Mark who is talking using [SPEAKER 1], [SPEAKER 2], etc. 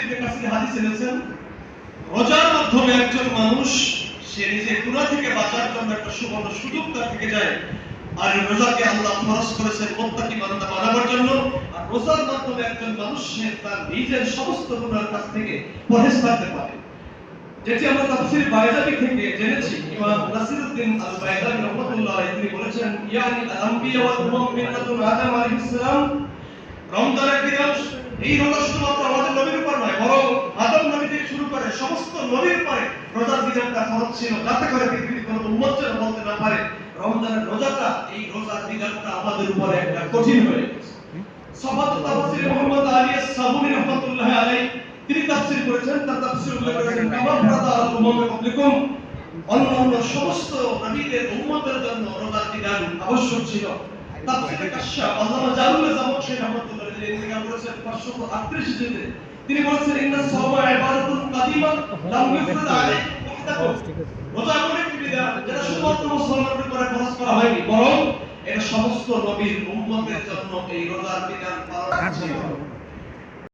[SPEAKER 1] ইবনে কাসির হাদিসে এনেছেন, রোজার মাধ্যমে একজন মানুষ, সে নিজে গুনাহ থেকে বাঁচার জন্য একটা সুবর্ণ সুযোগ তার থেকে যায়। আর রোজাকে আল্লাহ ফরজ করেছেন মুত্তাকি বান্দা বানাবার জন্য। আর রোজার মাধ্যমে একজন মানুষ, সে তার নিজের সমস্ত গুনার কাছ থেকে পরহেজ থাকতে পারে। যেটি আমরা তাফসীর বাইজাবি থেকে জেনেছি। ইমাম নাসিরউদ্দিন আল বাইজাবি রাহমাতুল্লাহ তিনি বলেছেন, ইয়ানি আল ওয়াল উমাম আদম আলাইহিস সালাম। রমজানের দিবস এই রোজা শুধুমাত্র আমাদের নবীর উপর নয় বরং আদম নবী থেকে শুরু করে সমস্ত নবীর পরে রোজার বিধানটা ফরজ ছিল। যাতে করে পৃথিবীর কোনো উম্মত বলতে না পারে, রমজানের রোজাটা, এই রোজার বিধানটা আমাদের উপরে একটা কঠিন হয়ে গেছে। সফাত তাফসীর মোহাম্মদ আলী সাবুনি রহমাতুল্লাহ আলাইহি, তিনি তাফসীর করেছেন, তার তাফসীর উল্লেখ করেছেন কামা ফারাদা আল উম্মাম কবলিকুম অন্যান্য সমস্ত নবীদের উম্মতের জন্য রোজার বিধান আবশ্যক ছিল। তাফসীরে কাশফ, আল্লামা জালুল জামখশরী রাহমাতুল্লাহ আলাইহি ইন্তিকাল করেছেন 538 হিজরিতে তিনি বলেছেন, ইন্না সাওমা কাদিমা লাম ইফরাদ আলাইহি রোজা এমন একটি বিধান যেটা শুধুমাত্র মুসলমানদের উপরে খরচ করা হয়নি বরং এটা সমস্ত নবীর উম্মতের জন্য এই রোজার বিধান পালন ছিল